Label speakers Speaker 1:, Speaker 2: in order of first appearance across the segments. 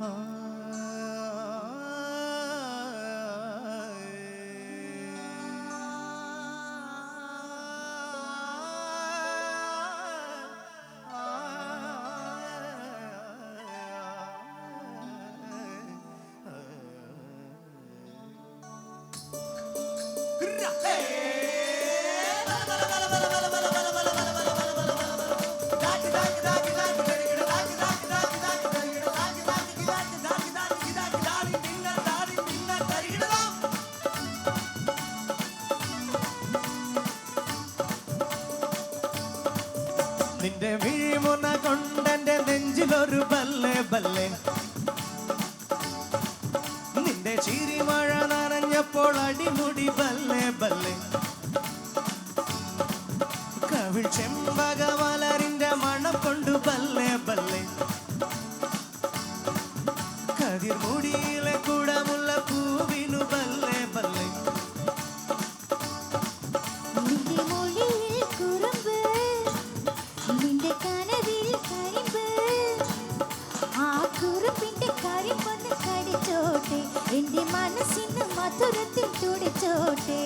Speaker 1: നിന്റെ വീഴുമുന കൊണ്ടെന്റെ നെഞ്ചിലൊരു ബല്ലേ ബല്ലേ നിന്റെ ചിരിമഴ നനഞ്ഞപ്പോൾ അടിമുടി ബല്ലേ ബല്ലേ കവിൾ ചെമ്പകമലരിന്റെ മണം കൊണ്ടു ബല്ലേ ബല്ലെ കതിർമുടിയിലെ കുടമുള്ള പൂവിനു ബല്ലേ ബല്ലേ
Speaker 2: നിന്റെ മൊഴിയിൽ കുറുമ്പ് നിന്റെ എന്റെ മനസ്സിന് മധുരത്തിൽ തുടിച്ചോട്ടെ.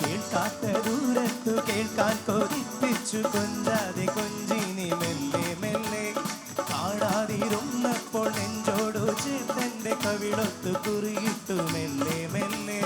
Speaker 1: കേൾക്കാത്ത ദൂരത്തു കേൾക്കാൻ കൊതിപ്പിച്ചു കൊഞ്ചാതെ കൊഞ്ചിനി മെല്ലെ മെല്ലെ പാടാതിരുന്നപ്പോൾ നെഞ്ചോടു ചേർത്തന്റെ കവിളൊത്തു കുറിയിട്ടു മെല്ലെ മെല്ലെ.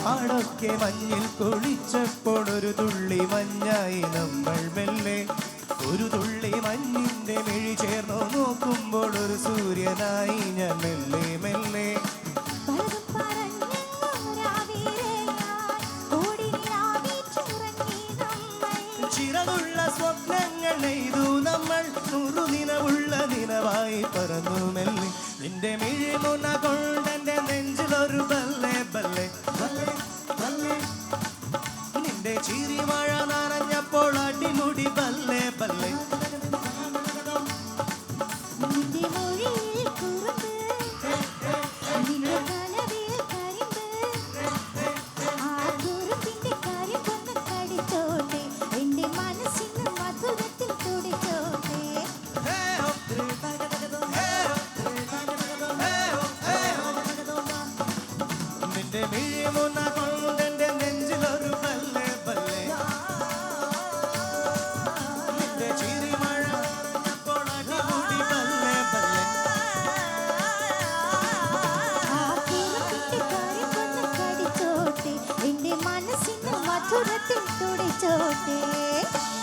Speaker 1: കാടൊക്കെ മഞ്ഞിൽ കുളിച്ചപ്പോൾ ഒരു തുള്ളി മഞ്ഞായി നമ്മൾ മെല്ലെ ഒരു തുള്ളി മഞ്ഞിന്റെ മിഴി ചേർന്നു നോക്കുമ്പോൾ ഒരു സൂര്യനായി ഞാൻ മെല്ലെ മെല്ലെ. ചിറകുള്ള സ്വപ്നങ്ങൾ നെയ്തു നമ്മൾ നൂറു നിലവുള്ള നിലവായി പറന്നു മെല്ലെ. നിന്റെ മിഴിമുന കൊണ്ടെന്റെ നെഞ്ചിലൊരു ബല്ലെ ബല്ലെ ബല്ലെ ബല്ലെ. നിന്റെ ചിരിമഴ നനഞ്ഞപ്പോൾ അടിമുടി ബല്ലെ ബല്ലെ
Speaker 2: നിന്റെ മൊഴിയിൽ കടിച്ചോട്ടെ എന്റെ മനസ്സിന് മധുരത്തിൽ തുടിച്ചോട്ടെ